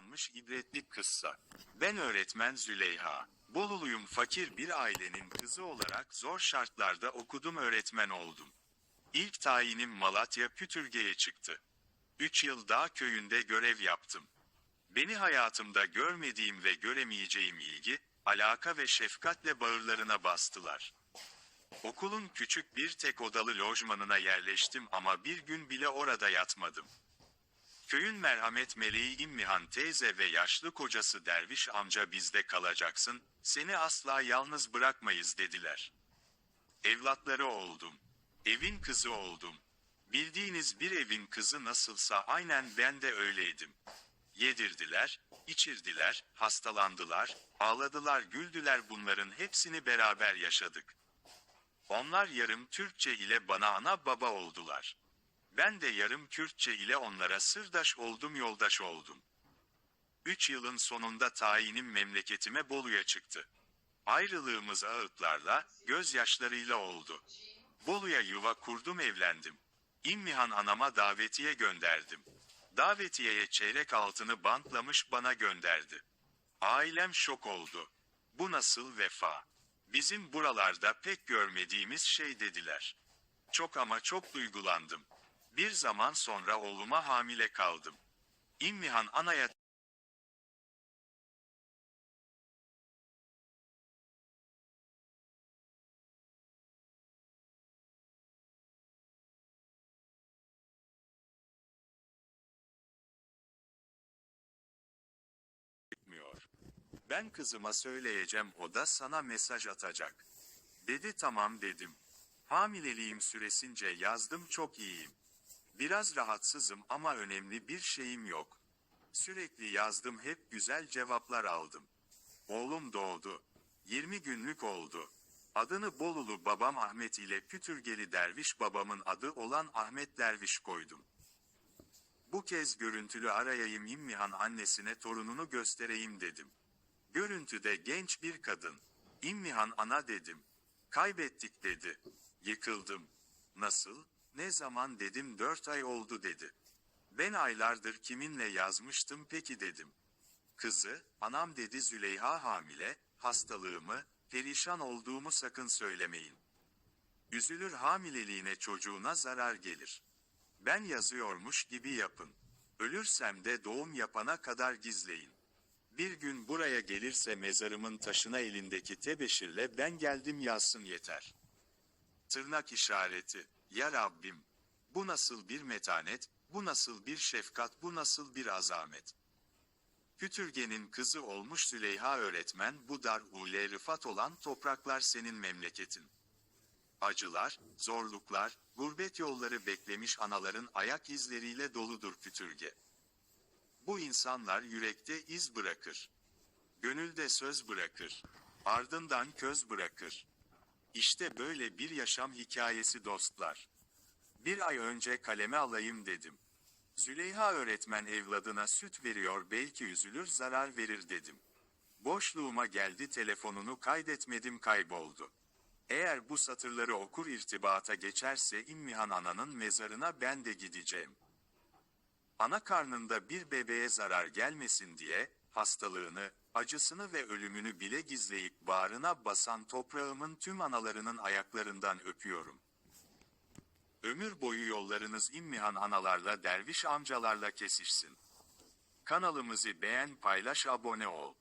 yaşanmış ibretli kıssa. Ben öğretmen Züleyha. Boluluyum fakir bir ailenin kızı olarak zor şartlarda okudum öğretmen oldum. İlk tayinim Malatya Pütürge'ye çıktı. Üç yıl dağ köyünde görev yaptım. Beni hayatımda görmediğim ve göremeyeceğim ilgi, alaka ve şefkatle bağırlarına bastılar. Okulun küçük bir tek odalı lojmanına yerleştim ama bir gün bile orada yatmadım. Köyün merhamet meleği İmmihan teyze ve yaşlı kocası derviş amca bizde kalacaksın, seni asla yalnız bırakmayız dediler. Evlatları oldum. Evin kızı oldum. Bildiğiniz bir evin kızı nasılsa aynen ben de öyleydim. Yedirdiler, içirdiler, hastalandılar, ağladılar, güldüler bunların hepsini beraber yaşadık. Onlar yarım Türkçe ile bana ana baba oldular. Ben de yarım Kürtçe ile onlara sırdaş oldum yoldaş oldum. Üç yılın sonunda tayinim memleketime Bolu'ya çıktı. Ayrılığımız ağıtlarla, gözyaşlarıyla oldu. Bolu'ya yuva kurdum evlendim. İmmihan anama davetiye gönderdim. Davetiyeye çeyrek altını bantlamış bana gönderdi. Ailem şok oldu. Bu nasıl vefa? Bizim buralarda pek görmediğimiz şey dediler. Çok ama çok duygulandım. Bir zaman sonra oğluma hamile kaldım. İmmihan anaya etmiyor. Ben kızıma söyleyeceğim o da sana mesaj atacak. Dedi tamam dedim. Hamileliğim süresince yazdım çok iyiyim. Biraz rahatsızım ama önemli bir şeyim yok. Sürekli yazdım hep güzel cevaplar aldım. Oğlum doğdu. 20 günlük oldu. Adını Bolulu babam Ahmet ile Pütürgeli Derviş babamın adı olan Ahmet Derviş koydum. Bu kez görüntülü arayayım İmmihan annesine torununu göstereyim dedim. Görüntüde genç bir kadın. İmmihan ana dedim. Kaybettik dedi. Yıkıldım. Nasıl? Ne zaman dedim dört ay oldu dedi. Ben aylardır kiminle yazmıştım peki dedim. Kızı, anam dedi Züleyha hamile, hastalığımı, perişan olduğumu sakın söylemeyin. Üzülür hamileliğine çocuğuna zarar gelir. Ben yazıyormuş gibi yapın. Ölürsem de doğum yapana kadar gizleyin. Bir gün buraya gelirse mezarımın taşına elindeki tebeşirle ben geldim yazsın yeter. Tırnak işareti. Ya Rabbim. Bu nasıl bir metanet, bu nasıl bir şefkat, bu nasıl bir azamet. Pütürge'nin kızı olmuş Züleyha öğretmen bu dar ule rıfat olan topraklar senin memleketin. Acılar, zorluklar, gurbet yolları beklemiş anaların ayak izleriyle doludur Pütürge. Bu insanlar yürekte iz bırakır. Gönülde söz bırakır. Ardından köz bırakır. İşte böyle bir yaşam hikayesi dostlar. Bir ay önce kaleme alayım dedim. Züleyha öğretmen evladına süt veriyor belki üzülür zarar verir dedim. Boşluğuma geldi telefonunu kaydetmedim kayboldu. Eğer bu satırları okur irtibata geçerse İmmihan ananın mezarına ben de gideceğim. Ana karnında bir bebeğe zarar gelmesin diye, hastalığını, acısını ve ölümünü bile gizleyip bağrına basan toprağımın tüm analarının ayaklarından öpüyorum. Ömür boyu yollarınız İmmihan analarla derviş amcalarla kesişsin. Kanalımızı beğen paylaş abone ol.